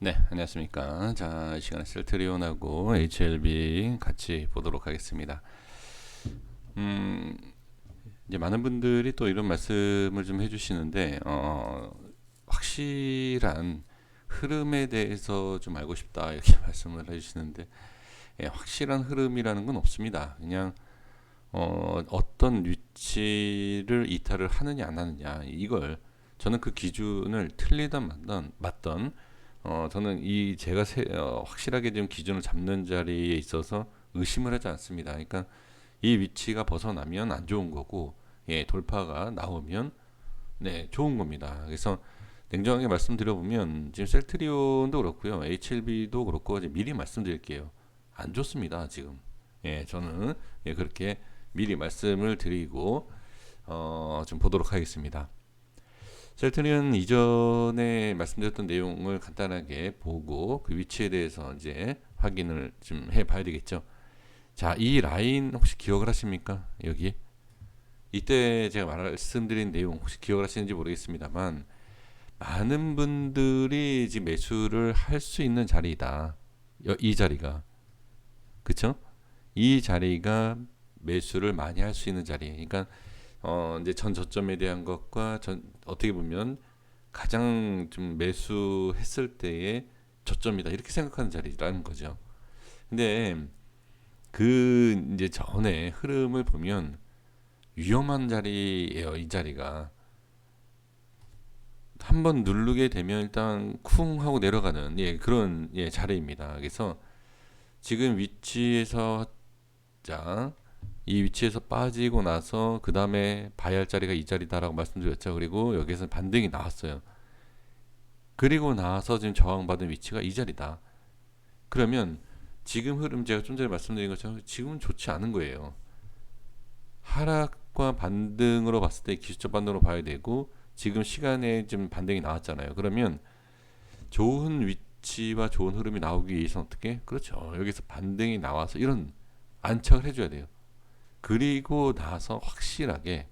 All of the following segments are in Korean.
네, 안녕하십니까. 자, 이 시간에 셀트리온하고 HLB 같이 보도록 하겠습니다. 음, 이제 많은 분들이 또 이런 말씀을 좀 해주시는데, 어, 확실한 흐름에 대해서 좀 알고 싶다 이렇게 말씀을 해주시는데, 예, 확실한 흐름이라는 건 없습니다. 그냥 어, 어떤 위치를 이탈을 하느냐 안 하느냐 이걸 저는 그 기준을 틀리든 맞든 맞던 어, 저는 이 제가 세, 어, 확실하게 지금 기준을 잡는 자리에 있어서 의심을 하지 않습니다. 그러니까 이 위치가 벗어나면 안 좋은 거고, 예, 돌파가 나오면 네, 좋은 겁니다. 그래서 냉정하게 말씀드려 보면 지금 셀트리온도 그렇고요, HLB도 그렇고 미리 말씀드릴게요. 안 좋습니다, 지금. 예, 저는 예, 그렇게 미리 말씀을 드리고 어, 좀 보도록 하겠습니다. 셀트리온 이전에 말씀드렸던 내용을 간단하게 보고 그 위치에 대해서 이제 확인을 좀 해봐야 되겠죠. 자, 이 라인 혹시 기억을 하십니까? 여기 이때 제가 말씀드린 내용 혹시 기억을 하시는지 모르겠습니다만 많은 분들이 지금 매수를 할 수 있는 자리다. 이 자리가 그쵸? 이 자리가 매수를 많이 할 수 있는 자리. 그러니까 어 이제 전 저점에 대한 것과 전 어떻게 보면 가장 좀 매수했을 때의 저점이다 이렇게 생각하는 자리라는 거죠. 근데 그 이제 전에 흐름을 보면 위험한 자리예요. 이 자리가 한 번 누르게 되면 일단 쿵 하고 내려가는 예 그런 예 자리입니다. 그래서 지금 위치에서 자 이 위치에서 빠지고 나서 그 다음에 봐야 할 자리가 이 자리다라고 말씀드렸죠. 그리고 여기서 반등이 나왔어요. 그리고 나서 지금 저항받은 위치가 이 자리다. 그러면 지금 흐름 제가 좀 전에 말씀드린 것처럼 지금은 좋지 않은 거예요. 하락과 반등으로 봤을 때 기술적 반등으로 봐야 되고 지금 시간에 좀 반등이 나왔잖아요. 그러면 좋은 위치와 좋은 흐름이 나오기 위해서 어떻게? 그렇죠. 여기서 반등이 나와서 이런 안착을 해줘야 돼요. 그리고 나서 확실하게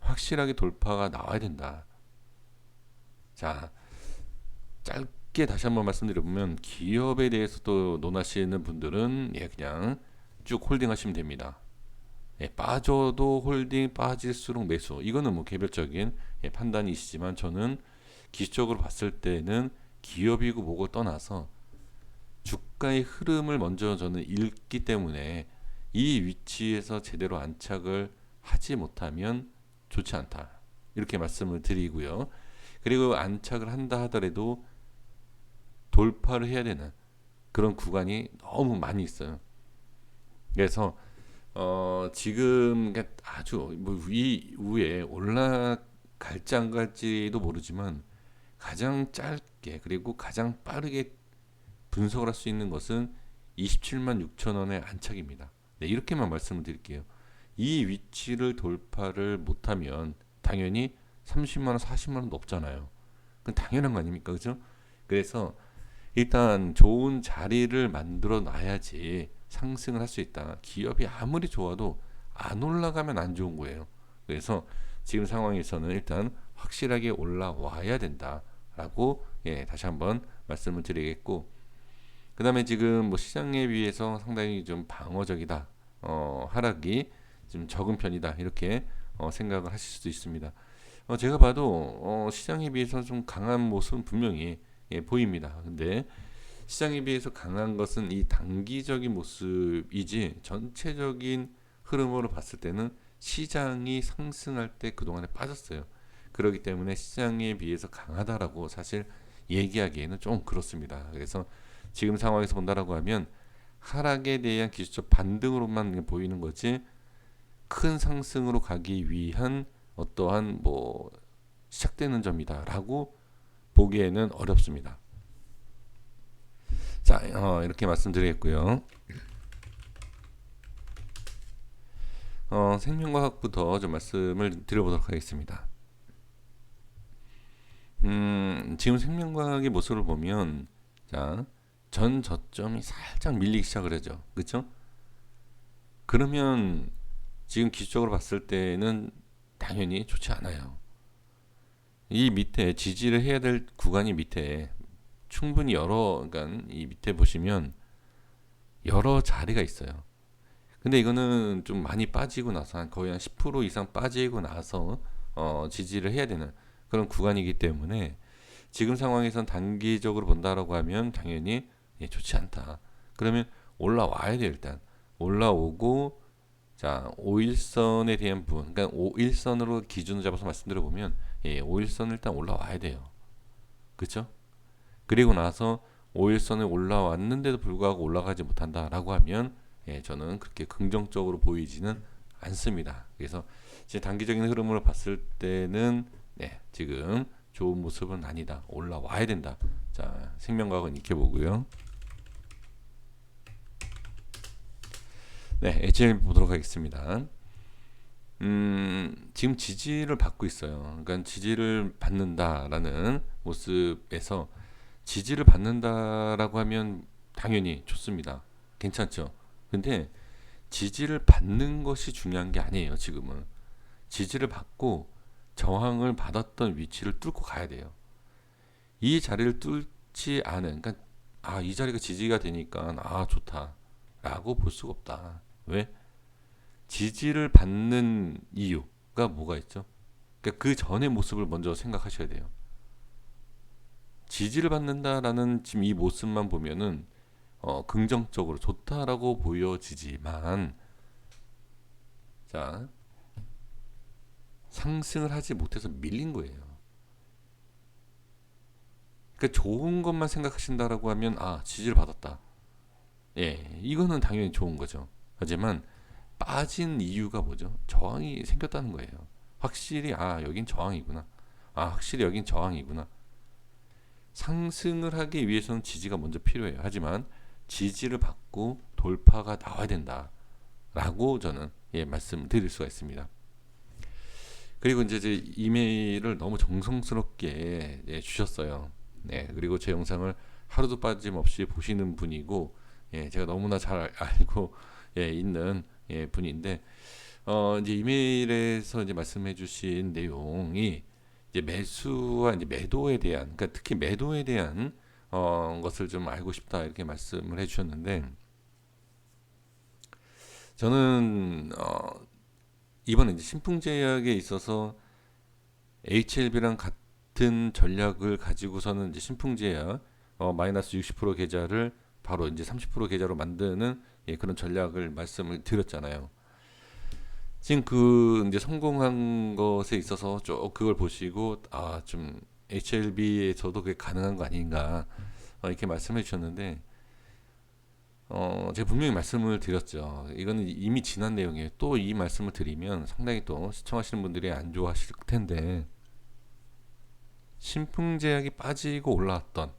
확실하게 돌파가 나와야 된다. 자, 짧게 다시 한번 말씀드려보면 기업에 대해서 또 논하시는 분들은 예 그냥 쭉 홀딩하시면 됩니다. 예, 빠져도 홀딩 빠질수록 매수 이거는 뭐 개별적인 예, 판단이시지만 저는 기술적으로 봤을 때는 기업이고 뭐고 떠나서 주가의 흐름을 먼저 저는 읽기 때문에 이 위치에서 제대로 안착을 하지 못하면 좋지 않다. 이렇게 말씀을 드리고요. 그리고 안착을 한다 하더라도 돌파를 해야 되는 그런 구간이 너무 많이 있어요. 그래서 어 지금 아주 뭐위 위에 올라갈지 안 갈지도 모르지만 가장 짧게 그리고 가장 빠르게 분석을 할 수 있는 것은 27만 6천 원의 안착입니다. 네, 이렇게만 말씀을 드릴게요. 이 위치를 돌파를 못하면 당연히 30만 원, 40만 원도 없잖아요. 그건 당연한 거 아닙니까? 그죠? 그래서 일단 좋은 자리를 만들어 놔야지 상승을 할 수 있다. 기업이 아무리 좋아도 안 올라가면 안 좋은 거예요. 그래서 지금 상황에서는 일단 확실하게 올라와야 된다라고 예, 다시 한번 말씀을 드리겠고 그 다음에 지금 뭐 시장에 비해서 상당히 좀 방어적이다. 어, 하락이 좀 적은 편이다. 이렇게 어, 생각을 하실 수도 있습니다. 어, 제가 봐도 어, 시장에 비해서 좀 강한 모습은 분명히 예, 보입니다. 근데 시장에 비해서 강한 것은 이 단기적인 모습이지 전체적인 흐름으로 봤을 때는 시장이 상승할 때 그동안에 빠졌어요. 그렇기 때문에 시장에 비해서 강하다라고 사실 얘기하기에는 좀 그렇습니다. 그래서 지금 상황에서 본다라고 하면 하락에 대한 기술적 반등으로만 보이는 거지 큰 상승으로 가기 위한 어떠한 뭐 시작되는 점이다라고 보기에는 어렵습니다. 자, 어, 이렇게 말씀드리겠고요. 어, 생명과학부터 좀 말씀을 드려보도록 하겠습니다. 음, 지금 생명과학의 모습을 보면, 자, 전 저점이 살짝 밀리기 시작을 하죠. 그렇죠? 그러면 지금 기술적으로 봤을 때는 당연히 좋지 않아요. 이 밑에 지지를 해야 될 구간이 밑에 충분히 여러 그러니까 이 밑에 보시면 여러 자리가 있어요. 근데 이거는 좀 많이 빠지고 나서 한 거의 한 10% 이상 빠지고 나서 어, 지지를 해야 되는 그런 구간이기 때문에 지금 상황에선 단기적으로 본다라고 하면 당연히 예, 좋지 않다. 그러면 올라와야 돼요 일단 올라오고 자 5일선에 대한 부분 그러니까 5일선으로 기준을 잡아서 말씀드려 보면 예, 5일선 일단 올라와야 돼요. 그렇죠? 그리고 나서 5일선에 올라왔는데도 불구하고 올라가지 못한다라고 하면 예, 저는 그렇게 긍정적으로 보이지는 않습니다. 그래서 제 단기적인 흐름으로 봤을 때는 네, 지금 좋은 모습은 아니다. 올라와야 된다. 자, 생명과학은 익혀보고요. 네, HL 보도록 하겠습니다. 음, 지금 지지를 받고 있어요. 그러니까 지지를 받는다라는 모습에서 지지를 받는다라고 하면 당연히 좋습니다. 괜찮죠. 근데 지지를 받는 것이 중요한 게 아니에요. 지금은 지지를 받고 저항을 받았던 위치를 뚫고 가야 돼요. 이 자리를 뚫지 않은, 그러니까 아 이 자리가 지지가 되니까 아 좋다 라고 볼 수가 없다. 왜? 지지를 받는 이유가 뭐가 있죠? 그러니까 그 전의 모습을 먼저 생각하셔야 돼요. 지지를 받는다라는 지금 이 모습만 보면은 어, 긍정적으로 좋다라고 보여지지만 자 상승을 하지 못해서 밀린 거예요. 그러니까 좋은 것만 생각하신다라고 하면 아 지지를 받았다. 예, 이거는 당연히 좋은 거죠. 하지만 빠진 이유가 뭐죠? 저항이 생겼다는 거예요. 확실히 아 여긴 저항이구나. 아 확실히 여긴 저항이구나. 상승을 하기 위해서는 지지가 먼저 필요해요. 하지만 지지를 받고 돌파가 나와야 된다라고 저는 예 말씀드릴 수가 있습니다. 그리고 이제 제 이메일을 너무 정성스럽게 예, 주셨어요. 네, 그리고 제 영상을 하루도 빠짐없이 보시는 분이고, 예, 제가 너무나 잘 알고 예, 있는 예, 분인데, 어, 이제 이메일에서 이제 말씀해주신 내용이 이제 매수와 이제 매도에 대한, 그러니까 특히 매도에 대한 어, 것을 좀 알고 싶다 이렇게 말씀을 해주셨는데, 저는 어, 이번에 이제 신풍제약에 있어서 HLB랑 같은 전략을 가지고서는 이제 신풍제약 어, 마이너스 60% 계좌를 바로 이제 30% 계좌로 만드는 예, 그런 전략을 말씀을 드렸잖아요. 지금 그 이제 성공한 것에 있어서 쭉 그걸 보시고 아 좀 HLB에서도 그게 가능한 거 아닌가 어, 이렇게 말씀해 주셨는데 어, 제가 분명히 말씀을 드렸죠. 이거는 이미 지난 내용이에요. 또 이 말씀을 드리면 상당히 또 시청하시는 분들이 안 좋아하실 텐데, 신풍제약이 빠지고 올라왔던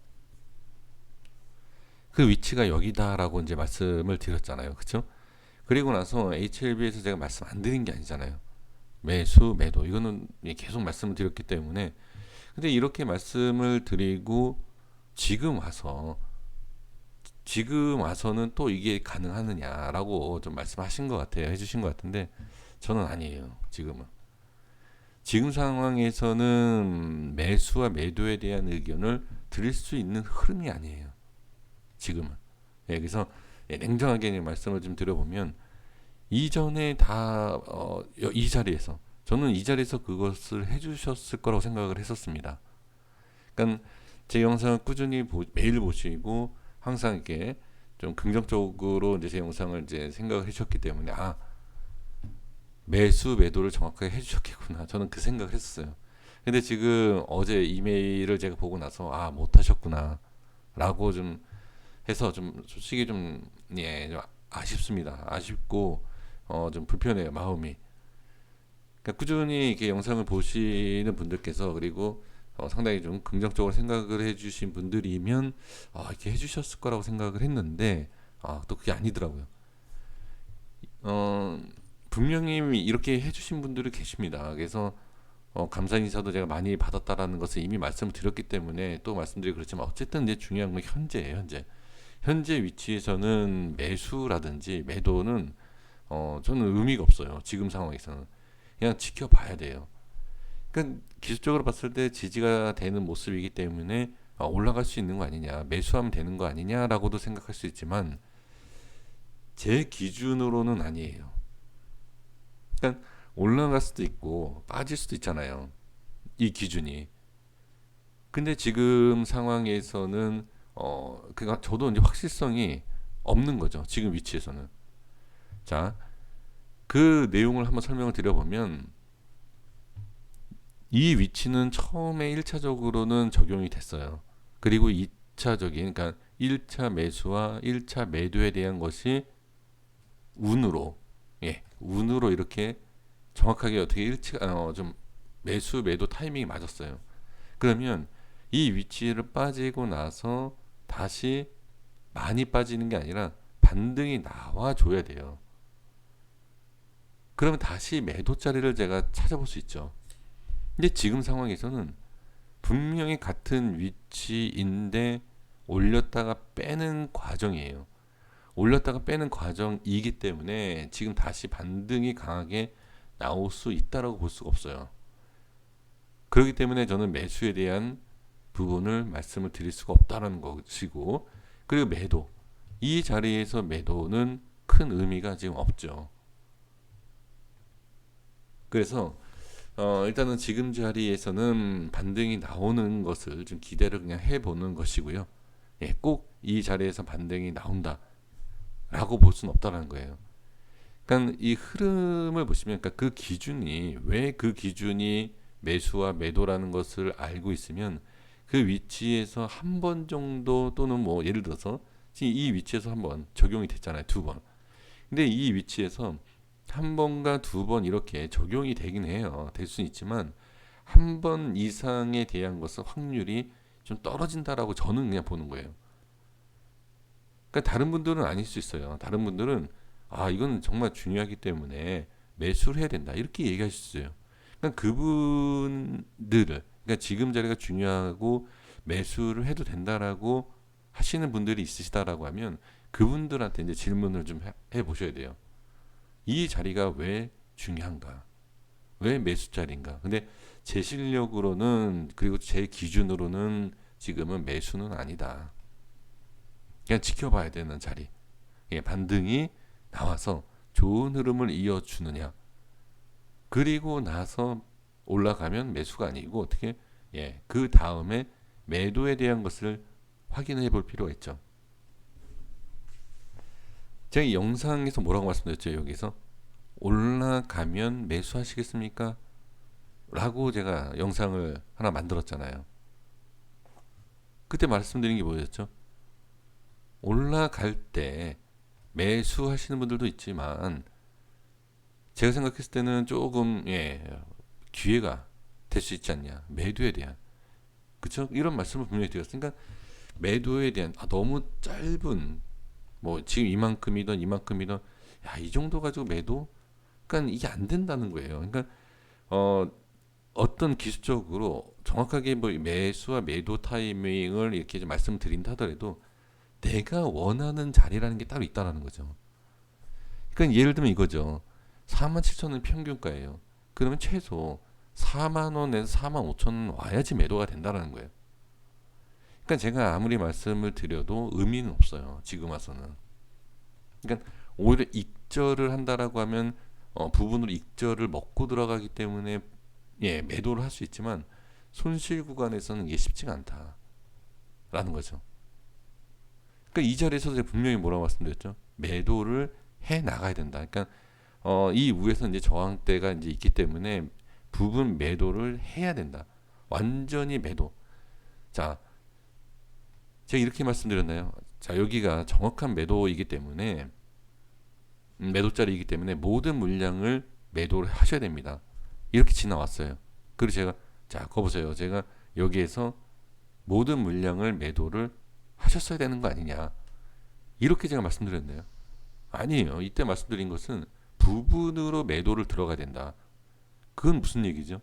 그 위치가 여기다라고 이제 말씀을 드렸잖아요. 그쵸? 그리고 나서 HLB에서 제가 말씀 안 드린 게 아니잖아요. 매수, 매도. 이거는 계속 말씀을 드렸기 때문에. 근데 이렇게 말씀을 드리고 지금 와서 지금 와서는 또 이게 가능하느냐라고 좀 말씀하신 것 같아요. 해주신 것 같은데 저는 아니에요. 지금은. 지금 상황에서는 매수와 매도에 대한 의견을 드릴 수 있는 흐름이 아니에요. 지금은. 예, 그래서 예, 냉정하게 말씀을 좀 드려보면 이전에 다이 어, 자리에서 저는 이 자리에서 그것을 해주셨을 거라고 생각을 했었습니다. 그러니까 제 영상을 꾸준히 보, 매일 보시고 항상 이렇게 좀 긍정적으로 이제 제 영상을 이제 생각을 해주셨기 때문에 아 매수 매도를 정확하게 해주셨겠구나 저는 그 생각을 했었어요. 근데 지금 어제 이메일을 제가 보고 나서 아 못하셨구나라고 좀 해서 좀 솔직히 좀 예, 좀 아쉽습니다. 아쉽고 어 좀 불편해요 마음이. 그러니까 꾸준히 이렇게 영상을 보시는 분들께서 그리고 어, 상당히 좀 긍정적으로 생각을 해주신 분들이면 아, 이렇게 해주셨을 거라고 생각을 했는데 아, 또 그게 아니더라고요. 어, 분명히 이렇게 해주신 분들이 계십니다. 그래서 어, 감사 인사도 제가 많이 받았다라는 것을 이미 말씀을 드렸기 때문에 또 말씀드리기 그렇지만 어쨌든 이제 중요한 건 현재예요. 현재 현재 위치에서는 매수라든지 매도는 어, 저는 의미가 없어요. 지금 상황에서는 그냥 지켜봐야 돼요. 그러니까 기술적으로 봤을 때 지지가 되는 모습이기 때문에 아, 올라갈 수 있는 거 아니냐, 매수하면 되는 거 아니냐라고도 생각할 수 있지만 제 기준으로는 아니에요. 그러니까 올라갈 수도 있고 빠질 수도 있잖아요. 이 기준이. 근데 지금 상황에서는 어 그니까 저도 이제 확실성이 없는 거죠. 지금 위치에서는. 자, 그 내용을 한번 설명을 드려보면 이 위치는 처음에 1차적으로는 적용이 됐어요. 그리고 2차적인 그러니까 1차 매수와 1차 매도에 대한 것이 운으로 예, 운으로 이렇게 정확하게 어떻게 일치가 어, 좀 매수 매도 타이밍이 맞았어요. 그러면 이 위치를 빠지고 나서 다시 많이 빠지는 게 아니라 반등이 나와 줘야 돼요. 그러면 다시 매도 자리를 제가 찾아볼 수 있죠. 근데 지금 상황에서는 분명히 같은 위치인데 올렸다가 빼는 과정이에요. 올렸다가 빼는 과정이기 때문에 지금 다시 반등이 강하게 나올 수 있다라고 볼 수가 없어요. 그렇기 때문에 저는 매수에 대한 부분을 말씀을 드릴 수가 없다라는 것이고 그리고 매도 이 자리에서 매도는 큰 의미가 지금 없죠. 그래서 어, 일단은 지금 자리에서는 반등이 나오는 것을 좀 기대를 그냥 해보는 것이고요. 예, 꼭 이 자리에서 반등이 나온다라고 볼 수는 없다라는 거예요. 그러니까 이 흐름을 보시면, 그러니까 그 기준이 왜 그 기준이 매수와 매도라는 것을 알고 있으면 그 위치에서 한 번 정도 또는 뭐 예를 들어서 지금 이 위치에서 한 번 적용이 됐잖아요. 두 번. 근데 이 위치에서 한 번과 두 번 이렇게 적용이 되긴 해요. 될 수는 있지만 한 번 이상에 대한 것은 확률이 좀 떨어진다라고 저는 그냥 보는 거예요. 그러니까 다른 분들은 아닐 수 있어요. 다른 분들은 아 이건 정말 중요하기 때문에 매수를 해야 된다 이렇게 얘기하실 수 있어요. 그러니까 그분들을 그러니까 지금 자리가 중요하고 매수를 해도 된다라고 하시는 분들이 있으시다라고 하면 그분들한테 이제 질문을 좀 해 보셔야 돼요. 이 자리가 왜 중요한가? 왜 매수 자리인가? 근데 제 실력으로는 그리고 제 기준으로는 지금은 매수는 아니다. 그냥 지켜봐야 되는 자리. 예, 반등이 나와서 좋은 흐름을 이어주느냐. 그리고 나서 올라가면 매수가 아니고 어떻게 예, 그 다음에 매도에 대한 것을 확인해 볼 필요가 있죠. 제가 이 영상에서 뭐라고 말씀드렸죠? 여기서 올라가면 매수하시겠습니까? 라고 제가 영상을 하나 만들었잖아요. 그때 말씀드린 게 뭐였죠? 올라갈 때 매수하시는 분들도 있지만 제가 생각했을 때는 조금 예, 기회가 될 수 있지 않냐 매도에 대한 그쵸 이런 말씀을 분명히 드렸어요. 그러니까 매도에 대한 아, 너무 짧은 뭐 지금 이만큼이든 이만큼이든 야이 정도 가지고 매도 그러니까 이게 안 된다는 거예요. 그러니까 어 어떤 기술적으로 정확하게 뭐 매수와 매도 타이밍을 이렇게 좀 말씀드린다 하더라도 내가 원하는 자리라는 게 따로 있다라는 거죠. 그러니까 예를 들면 이거죠. 4만 7천 원 평균가예요. 그러면 최소 4만 원에서 4만 5천 원 와야지 매도가 된다라는 거예요. 그러니까 제가 아무리 말씀을 드려도 의미는 없어요. 지금 와서는. 그러니까 오히려 익절을 한다라고 하면 어, 부분으로 익절을 먹고 들어가기 때문에 예 매도를 할 수 있지만 손실 구간에서는 이게 쉽지가 않다라는 거죠. 그러니까 이 자리에서 제가 분명히 뭐라고 말씀드렸죠? 매도를 해 나가야 된다. 그러니까 어, 이 위에서 이제 저항대가 이제 있기 때문에 부분 매도를 해야 된다. 완전히 매도. 자, 제가 이렇게 말씀드렸나요? 자, 여기가 정확한 매도이기 때문에 음, 매도자리이기 때문에 모든 물량을 매도를 하셔야 됩니다. 이렇게 지나왔어요. 그리고 제가 자, 거 보세요. 제가 여기에서 모든 물량을 매도를 하셨어야 되는 거 아니냐. 이렇게 제가 말씀드렸네요. 아니에요. 이때 말씀드린 것은 부분으로 매도를 들어가야 된다. 그건 무슨 얘기죠?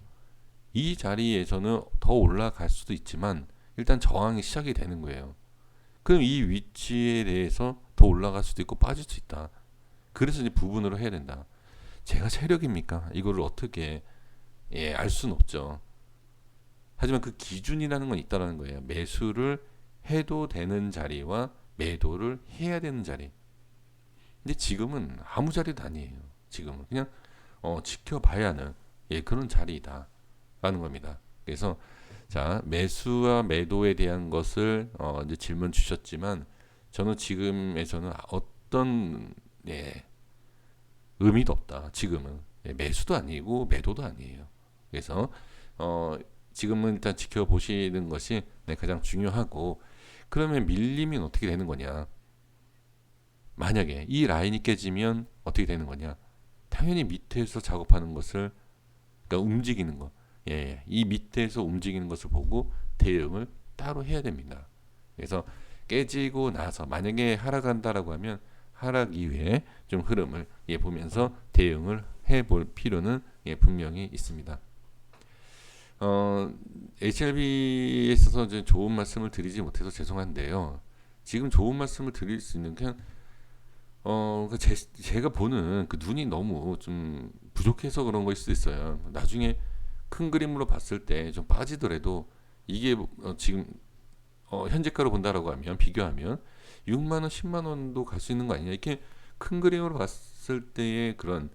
이 자리에서는 더 올라갈 수도 있지만 일단 저항이 시작이 되는 거예요. 그럼 이 위치에 대해서 더 올라갈 수도 있고 빠질 수 있다. 그래서 이제 부분으로 해야 된다. 제가 세력입니까? 이거를 어떻게 예, 알 수는 없죠. 하지만 그 기준이라는 건 있다라는 거예요. 매수를 해도 되는 자리와 매도를 해야 되는 자리. 근데 지금은 아무 자리도 아니에요. 지금은 그냥 어, 지켜봐야 하는 예, 그런 자리다 라는 겁니다. 그래서 자 매수와 매도에 대한 것을 어, 이제 질문 주셨지만 저는 지금에서는 어떤 예, 의미도 없다. 지금은 예, 매수도 아니고 매도도 아니에요. 그래서 어, 지금은 일단 지켜보시는 것이 네, 가장 중요하고 그러면 밀리면 어떻게 되는 거냐? 만약에 이 라인이 깨지면 어떻게 되는 거냐? 당연히 밑에서 작업하는 것을 그러니까 움직이는 거, 예, 이 밑에서 움직이는 것을 보고 대응을 따로 해야 됩니다. 그래서 깨지고 나서 만약에 하락한다라고 하면 하락 이후에 좀 흐름을 예, 보면서 대응을 해볼 필요는 예, 분명히 있습니다. 어, HLB에 있어서 이제 좋은 말씀을 드리지 못해서 죄송한데요. 지금 좋은 말씀을 드릴 수 있는 그냥 어, 그 제, 제가 보는 그 눈이 너무 좀 부족해서 그런 거일 수도 있어요. 나중에 큰 그림으로 봤을 때 좀 빠지더라도 이게 어, 지금 어, 현재가로 본다라고 하면 비교하면 6만 원, 10만 원도 갈 수 있는 거 아니냐 이렇게 큰 그림으로 봤을 때의 그런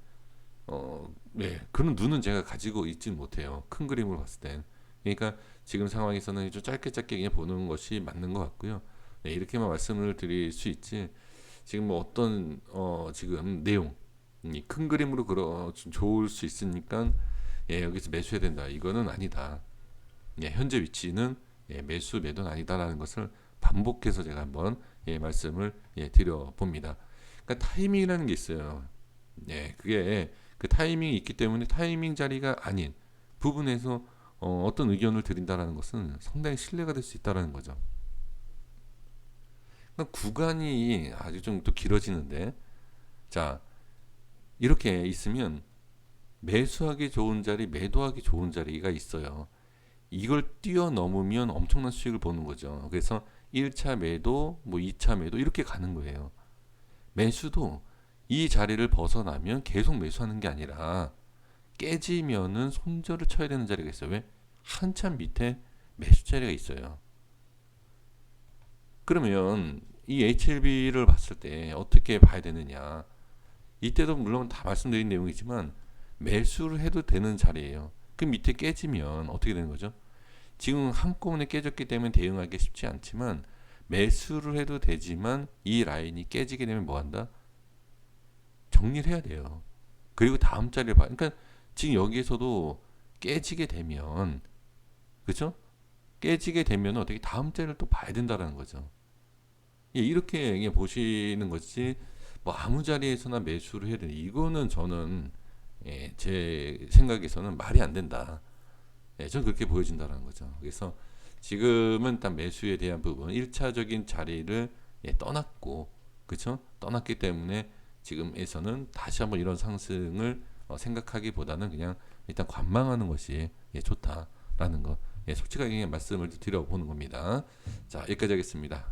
어, 네, 그런 눈은 제가 가지고 있지는 못해요. 큰 그림으로 봤을 땐. 그러니까 지금 상황에서는 좀 짧게 짧게 그냥 보는 것이 맞는 것 같고요. 네, 이렇게만 말씀을 드릴 수 있지. 지금 뭐 어떤 어 지금 내용 이큰 그림으로 그러 좀 좋을 수 있으니까 예, 여기서 매수해야 된다. 이거는 아니다. 예, 현재 위치는 예, 매수 매도는 아니다라는 것을 반복해서 제가 한번 예, 말씀을 예, 드려 봅니다. 그러니까 타이밍이라는 게 있어요. 예, 그게 그 타이밍이 있기 때문에 타이밍 자리가 아닌 부분에서 어, 어떤 의견을 드린다라는 것은 상당히 신뢰가 될 수 있다라는 거죠. 그러니까 구간이 아주 좀 또 길어지는데 자 이렇게 있으면 매수하기 좋은 자리, 매도하기 좋은 자리가 있어요. 이걸 뛰어넘으면 엄청난 수익을 보는 거죠. 그래서 1차 매도, 뭐 2차 매도 이렇게 가는 거예요. 매수도 이 자리를 벗어나면 계속 매수하는 게 아니라 깨지면은 손절을 쳐야 되는 자리가 있어요. 왜? 한참 밑에 매수 자리가 있어요. 그러면 이 HLB를 봤을 때 어떻게 봐야 되느냐? 이때도 물론 다 말씀드린 내용이지만 매수를 해도 되는 자리예요. 그 밑에 깨지면 어떻게 되는 거죠? 지금 한꺼번에 깨졌기 때문에 대응하기 쉽지 않지만 매수를 해도 되지만 이 라인이 깨지게 되면 뭐 한다? 정리를 해야 돼요. 그리고 다음 자리를 봐. 그러니까 지금 여기에서도 깨지게 되면 그렇죠? 깨지게 되면 어떻게 다음 자리를 또 봐야 된다라는 거죠. 예, 이렇게 그냥 보시는 것이 뭐 아무 자리에서나 매수를 해야 되는 이거는 저는 예, 제 생각에서는 말이 안 된다. 예, 저는 그렇게 보여진다는 거죠. 그래서 지금은 딱 매수에 대한 부분, 1차적인 자리를 예, 떠났고, 그렇죠? 떠났기 때문에 지금에서는 다시 한번 이런 상승을 어, 생각하기보다는 그냥 일단 관망하는 것이 예, 좋다라는 거. 예, 솔직하게 말씀을 드려보는 겁니다. 자, 여기까지 하겠습니다.